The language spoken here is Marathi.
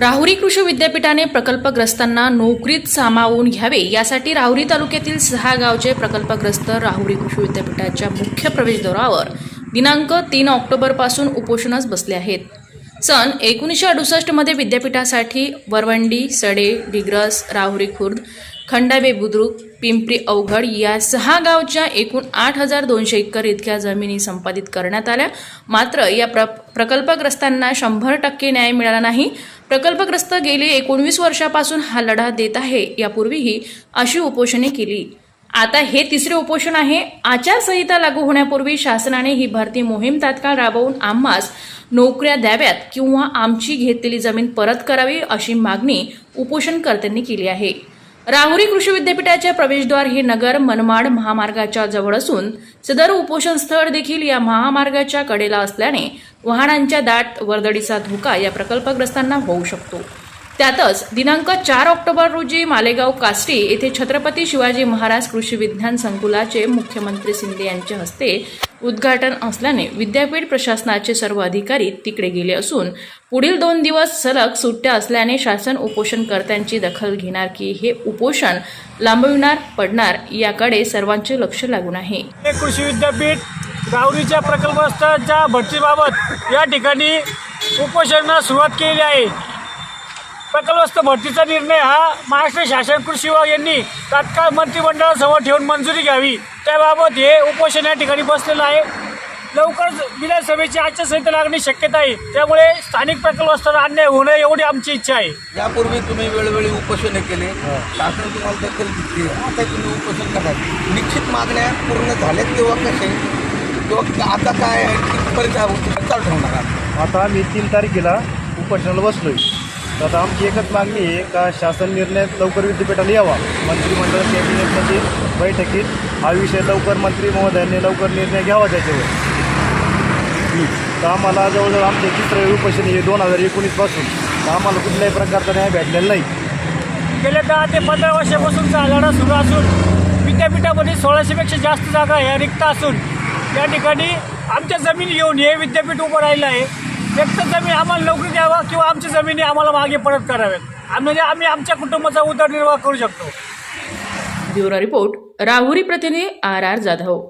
राहुरी कृषी विद्यापीठाने प्रकल्पग्रस्तांना नोकरीत सामावून घ्यावे यासाठी राहुरी तालुक्यातील सहा गावचे प्रकल्पग्रस्त राहुरी कृषी विद्यापीठाच्या मुख्य प्रवेशद्वारावर दिनांक तीन ऑक्टोबरपासून उपोषणास बसले आहेत. सन एकोणीसशे अडुसष्टमध्ये विद्यापीठासाठी वरवंडी सडे डिग्रस राहुरी खुर्द खंडावे बुद्रुक पिंपरी अवघड या सहा गावच्या एकूण आठ हजार दोनशे एकर इतक्या जमिनी संपादित करण्यात आल्या. मात्र या प्र प्रकल्पग्रस्तांना शंभर टक्के न्याय मिळाला नाही. प्रकल्पग्रस्त गेली एकोणवीस वर्षापासून हा लढा देत आहे यापूर्वीही अशी उपोषणे केली. आता हे तिसरे उपोषण आहे. आचारसंहिता लागू होण्यापूर्वी शासनाने ही भरती मोहीम तात्काळ राबवून आम्हास नोकऱ्या द्याव्यात किंवा आमची घेतलेली जमीन परत करावी अशी मागणी उपोषणकर्त्यांनी केली आहे. राहुरी कृषी विद्यापीठाचे प्रवेशद्वार हे नगर मनमाड महामार्गाच्या जवळ असून सदर उपोषण स्थळ देखील या महामार्गाच्या कडेला असल्याने वाहनांच्या दाट वर्दळीचा धोका या प्रकल्पग्रस्तांना होऊ शकतो. त्यातच दिनांक चार ऑक्टोबर रोजी मालेगाव काष्टी येथे छत्रपती शिवाजी महाराज कृषी विज्ञान संकुलाचे मुख्यमंत्री शिंदे यांच्या हस्ते उद्घाटन असल्याने विद्यापीठ प्रशासनाचे सर्व अधिकारी तिकडे गेले असून पुढील दोन दिवस सलग सुट्ट्या असल्याने शासन उपोषणकर्त्यांची दखल घेणार की हे उपोषण लांबविणार पडणार याकडे सर्वांचे लक्ष लागून आहे. हे कृषी विद्यापीठ राऊरीच्या प्रकल्पस्थांच्या भरतीबाबत या ठिकाणी उपोषणाला सुरुवात केली आहे. प्रकल्पस्थ भरतीचा निर्णय हा महाराष्ट्र शासन कृषी विभाग यांनी तात्काळ मंत्रिमंडळासमोर ठेवून मंजुरी घ्यावी. त्याबाबत हे उपोषण या ठिकाणी बसलेलं आहे. लवकरच विधानसभेची आचारसंहिता लागण्याची शक्यता आहे. त्यामुळे स्थानिक प्रकल्पस्थांना अन्याय होणं एवढी आमची इच्छा आहे. यापूर्वी तुम्ही वेळोवेळी उपोषणे केले. शासन तुम्हाला दखल घेतली. आता तुम्ही उपोषण करा. निश्चित मागण्या पूर्ण झाल्यात किंवा कसे? किंवा आता काय कितपर्यंत हा उपोषण चालू ठेवणार? आता आम्ही तीन तारखेला उपोषणाला बसलोय. तर आता आमची एकच मागणी आहे का शासन निर्णय लवकर विद्यापीठाला यावा. मंत्रिमंडळ कॅबिनेटमध्ये बैठकीत हा विषय लवकर मंत्री महोदयांनी लवकर निर्णय घ्यावा त्याच्यावर. तर आम्हाला जवळजवळ आमचे चित्र उपोषण हे दोन हजार एकोणीसपासून तर आम्हाला कुठल्याही प्रकारचा न्याय भेटलेला नाही. गेल्या दहा ते पंधरा वर्षापासूनचा लढा सुरू असून विद्यापीठामध्ये सोळाशेपेक्षा जास्त जागा ह्या रिक्त असून या ठिकाणी आमच्या जमिनी येऊन हे विद्यापीठ उभं राहिलं आहे. एकतर जमीन आम्हाला नोकरी द्यावा किंवा आमच्या जमिनी आम्हाला मागे परत कराव्यात. आम्ही म्हणजे आम्ही आमच्या कुटुंबाचा उदरनिर्वाह करू शकतो. ब्युरो रिपोर्ट राहुरी प्रतिनिधी आर आर जाधव.